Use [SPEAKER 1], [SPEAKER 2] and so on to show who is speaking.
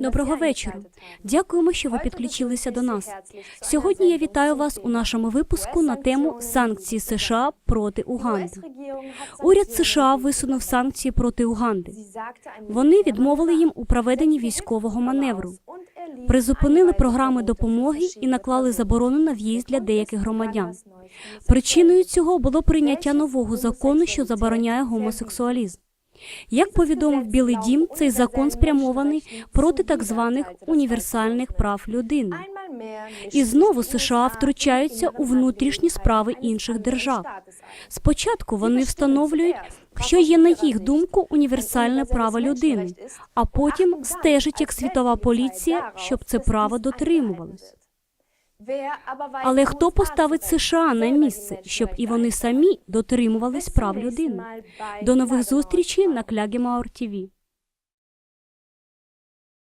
[SPEAKER 1] Доброго вечора. Дякуємо, що ви підключилися до нас. Сьогодні я вітаю вас у нашому випуску на тему санкції США проти Уганди. Уряд США висунув санкції проти Уганди. Вони відмовили їм у проведенні військового маневру, призупинили програми допомоги і наклали заборону на в'їзд для деяких громадян. Причиною цього було прийняття нового закону, що забороняє гомосексуалізм. Як повідомив Білий Дім, цей закон спрямований проти так званих універсальних прав людини. І знову США втручаються у внутрішні справи інших держав. Спочатку вони встановлюють, що є на їх думку універсальне право людини, а потім стежать як світова поліція, щоб це право дотримувалось. Але хто поставить США на місце, щоб і вони самі дотримувались прав людини? До нових зустрічей на Клягемаур ТВ.